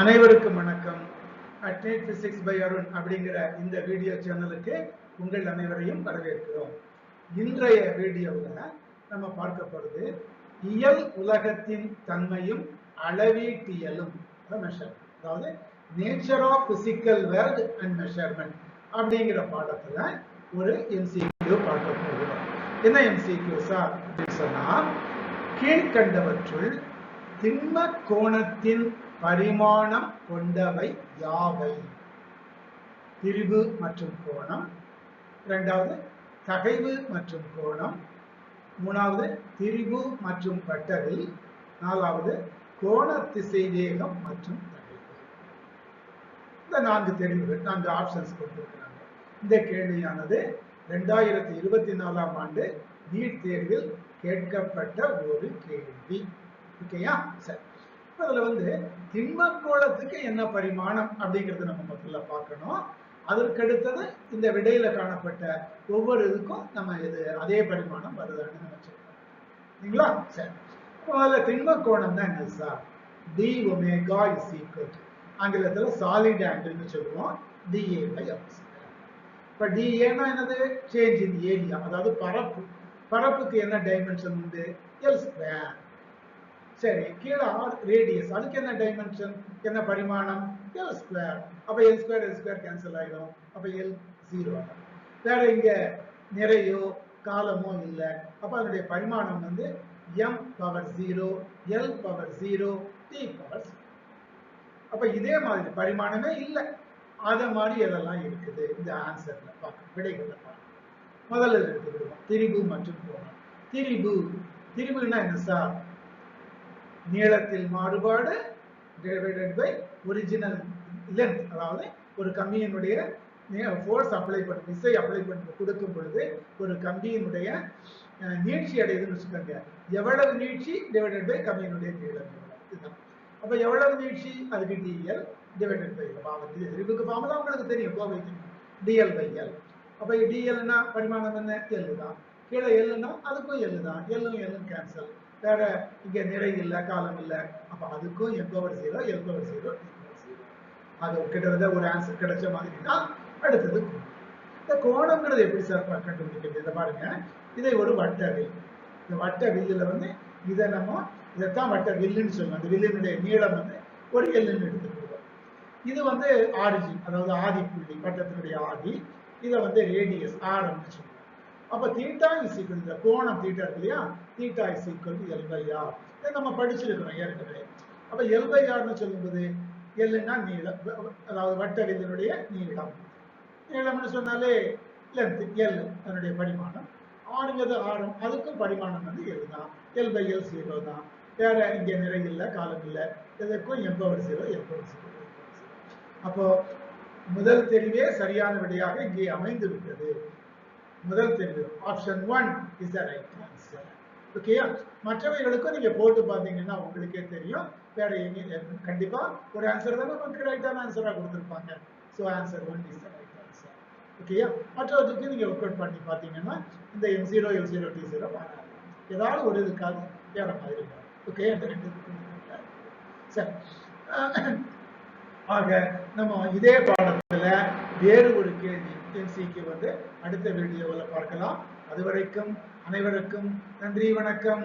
அனைவருக்கும் வணக்கம். Adnate physics by Arun அப்படிங்கிற இந்த வீடியோ சேனலுக்கு உங்கள் அனைவரையும் வரவேற்கிறோம். இன்றைய வீடியோவில் நம்ம பார்க்க போறது இயல் உலகத்தின் தன்மையும் அளவீட்டியலும் மெஷர் அதாவது nature of physical world and measurement அப்படிங்கிற பாடத்துல ஒரு எம்சிக்யூ பார்க்க போகிறோம் என்ன எம்சிக்யூ சார் அப்படின்னு சொன்னா கீழ்கண்டவற்றுள் திண்ம கோணத்தின் பரிமாணம் கொண்டவை யாவை? திரிவு மற்றும் கோணம். இரண்டாவது தகைவு மற்றும் கோணம். மூணாவது திரிவு மற்றும் வட்டவில் நாலாவது கோண திசை வேகம் மற்றும் தகைவு. இந்த நான்கு தெரிவுகள் நான்கு ஆப்ஷன்ஸ் கொடுத்திருக்கிறாங்க. இந்த கேள்வியானது ரெண்டாயிரத்தி இருபத்தி நாலாம் ஆண்டு நீட் தேர்வில் கேட்கப்பட்ட ஒரு கேள்வி. ஓகேயா சரி அதுல வந்து திண்மக்கோளத்துக்கு என்ன பரிமாணம் அப்படிங்கறத நம்ம முதல்ல பார்க்கணும். அதற்கடுத்தது இந்த விடையில காணப்பட்ட ஒவ்வொரு இதுக்கும் நம்ம இது அதே பரிமாணம் வருதான்னு நம்ம சொல்லலாம் சரிங்களா? சரி. முதல்ல திண்ம தான் என்ன sir d omega is equal ஆங்கிலத்துல சாலிட் ஆங்கிள்னு சொல்லுவோம். டிஏ பை இப்ப டிஏனா என்னது? சேஞ்ச் இன் ஏரியா அதாவது பரப்பு. பரப்புக்கு என்ன டைமென்ஷன் உண்டு? எல் ஸ்கொயர் சரி கீழே ஆர் ரேடியஸ் அதுக்கு என்ன டைமென்ஷன் என்ன பரிமாணம்? எல் ஸ்கொயர் அப்ப L square L square cancel ஆயிடும். அப்ப எல் ஜீரோ வேற இங்க நிறையோ காலமோ இல்லை. அப்ப அதனுடைய பரிமாணம் வந்து M power zero L power zero T power அப்ப இதே மாதிரி பரிமாணமே இல்லை. அதை மாதிரி எதெல்லாம் இருக்குது? இந்த ஆன்சர்ல பார்க்க விடைகள்ல பார்க்க முதல்ல எடுத்துக்கிடுவோம். திரிபு மற்றும் கோணம். திரிபு திரிபுன்னா என்ன சார்? நீளத்தில் மாறுபாடு டிவைடட் பை ஒரிஜினல் லென்த் அதாவது ஒரு கம்பியினுடைய ஃபோர்ஸ் அப்ளை பண்ணி விசை அப்ளை பண்ணி கொடுக்கும் பொழுது ஒரு கம்பியினுடைய நீட்சி அடையுதுன்னு வச்சுக்கோங்க. எவ்வளவு நீட்சி? டிவைடட் பை கம்பியினுடைய நீளம். இதுதான். அப்ப எவ்வளவு நீட்சி? அதுக்கு டிஎல் டிவைடட் பை திரிபுக்கு ஃபார்முலா உங்களுக்கு தெரியும். கோவைக்கு டிஎல் பை எல் அப்ப டிஎல்னா பரிமாணம் என்ன? எல் தான். கீழே எல்லுனா அதுக்கும் எல் தான். எல்லும் எல்லும் கேன்சல் வேற இங்க நிறை இல்லை காலம் இல்லை. அப்ப அதுக்கும் M power zero L power zero அது கிட்டத்தட்ட ஒரு ஆன்சர் கிடைச்ச மாதிரி தான் அடுத்தது இந்த கோணம்ங்கிறது எப்படி சார் கண்டுபிடிக்கிறது? இதை பாருங்க. இதை ஒரு வட்ட வில். இந்த வட்ட வில்லுல வந்து இதை நம்ம இதைத்தான் வட்ட வில்லுன்னு சொல்லுவோம். அந்த வில்லினுடைய நீளம் வந்து ஒரு எல்லுன்னு எடுத்துக்கிடுவோம் இது வந்து ஆரிஜின் அதாவது ஆதி புள்ளி வட்டத்தினுடைய ஆதி. இதை வந்து ரேடியஸ் ஆரம்னு சொல்லுவோம். அப்ப தீட்டா இஸ் ஈக்குவல் இந்த கோணம் தீட்டா இருக்கு இல்லையா? Theta is equal to L by R இதை நம்ம படிச்சிருக்கிறோம் ஏற்கனவே. அப்ப எல் பை ஆர்னு சொல்லும்போது எல்னா நீளம். அதாவது வட்டவிதனுடைய நீளம். நீளம்னு சொன்னாலே லென்த் எல் அதனுடைய பரிமாணம். ஆறுங்கிறது ஆரம் அதுக்கும் பரிமாணம் வந்து எல் தான். எல் பை எல் ஜீரோ தான். வேற இங்கே நிறை இல்லை காலம் இல்லை. இதற்கும் எம்பவர் ஜீரோ எம்பவர் ஜீரோ அப்போ முதல் தெரிவே சரியான விடையாக இங்கே அமைந்து விட்டது முதல் தெரிவு. Option one is the right answer ஓகேயா மற்றவைகளுக்கும் நீங்க போட்டு பார்த்தீங்கன்னா உங்களுக்கே தெரியும். வேற எங்க கண்டிப்பா ஒரு ஆன்சர் தானே நமக்கு ரைட்டான ஆன்சரா கொடுத்துருப்பாங்க. So answer one is the right answer ஓகேயா மற்றவற்றுக்கு நீங்க ஒர்க் அவுட் பண்ணி பார்த்தீங்கன்னா இந்த M zero M zero T zero வராது ஏதாவது ஒரு இதுக்காக வேற மாதிரி ஓகே அந்த ரெண்டு சரி. ஆக நம்ம இதே பாடத்துல வேறு ஒரு கேள்வி எம்சிக்கு வந்து அடுத்த வீடியோவில் பார்க்கலாம். அதுவரைக்கும் அனைவருக்கும் நன்றி வணக்கம்.